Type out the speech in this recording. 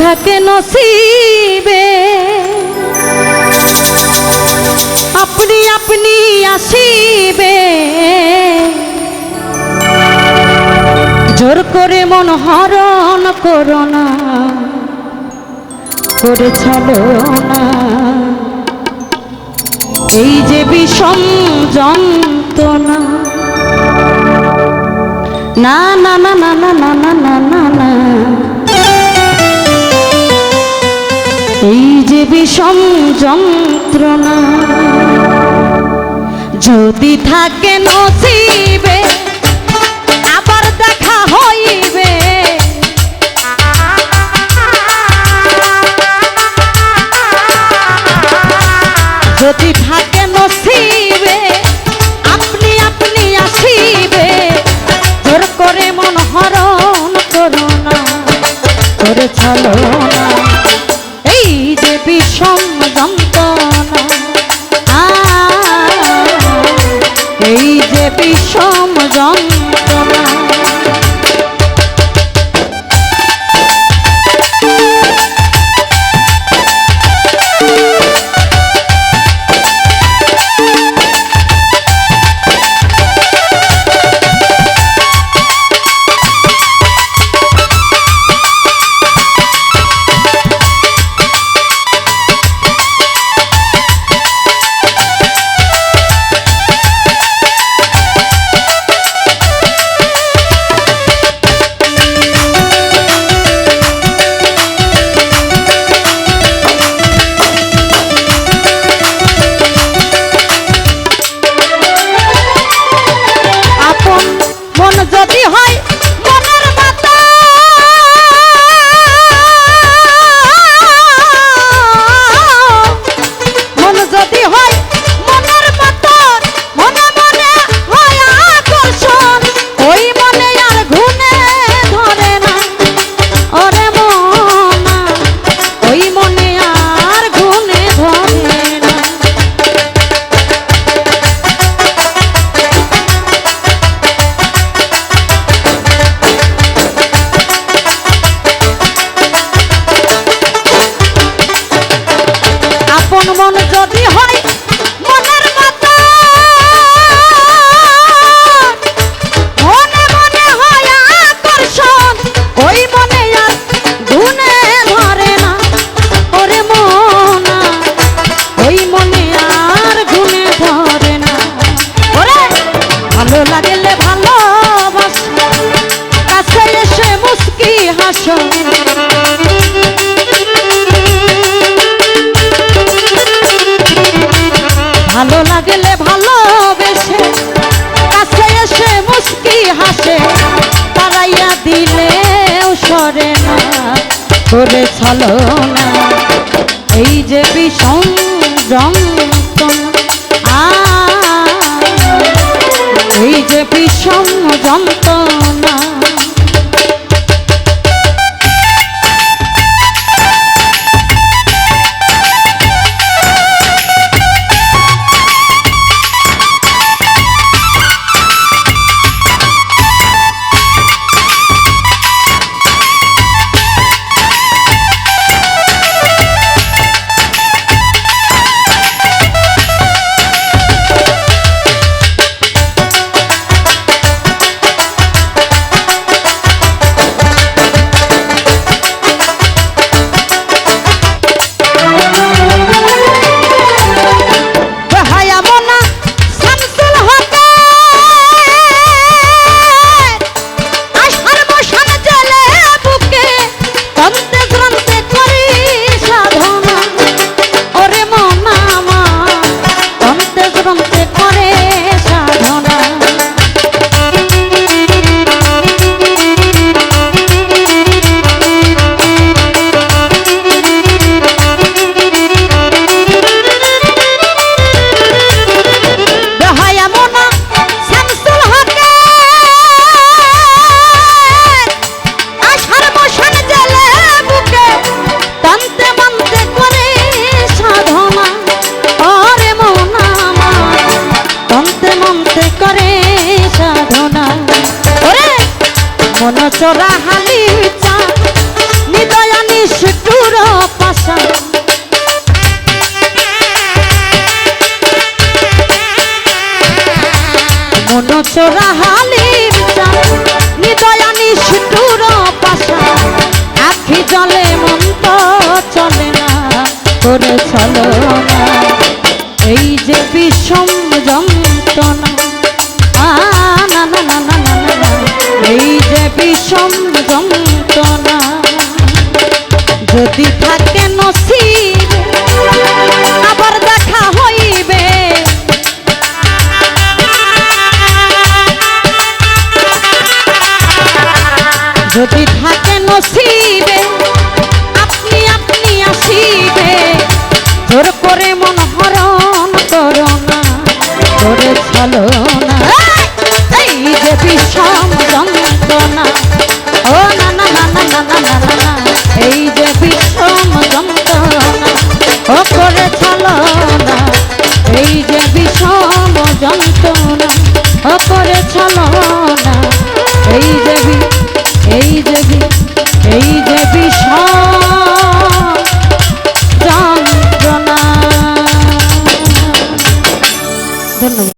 থাকে নসিবে। আপনি আপনি আসিবে। জোর করে মন হরণ করোনা করে ছাড়ো না। এই যে বিষম যন্ত্রণা, না না না না না না না বিষম যন্ত্রণা। যদি থাকে নসিবে, আবার দেখা হইবে। যদি থাকে নসিবে, আপনি আপনি আসিবে। জোর করে মন হরণ করো না করে চলো না। বিষম সরে না করে ছাল না। এই যে বিষম যন্ত্রণা এই যে বিষম যন্ত্রণা। সরাহানি চা নিদয়ানি সুটুর পাশা। মন চোরাহা বিষম যন্ত্রণা যদি থাকে নসিব, আবার দেখা হইবে। যদি থাকে নসিবে, আপনি আপনি আসিবে। জোর করে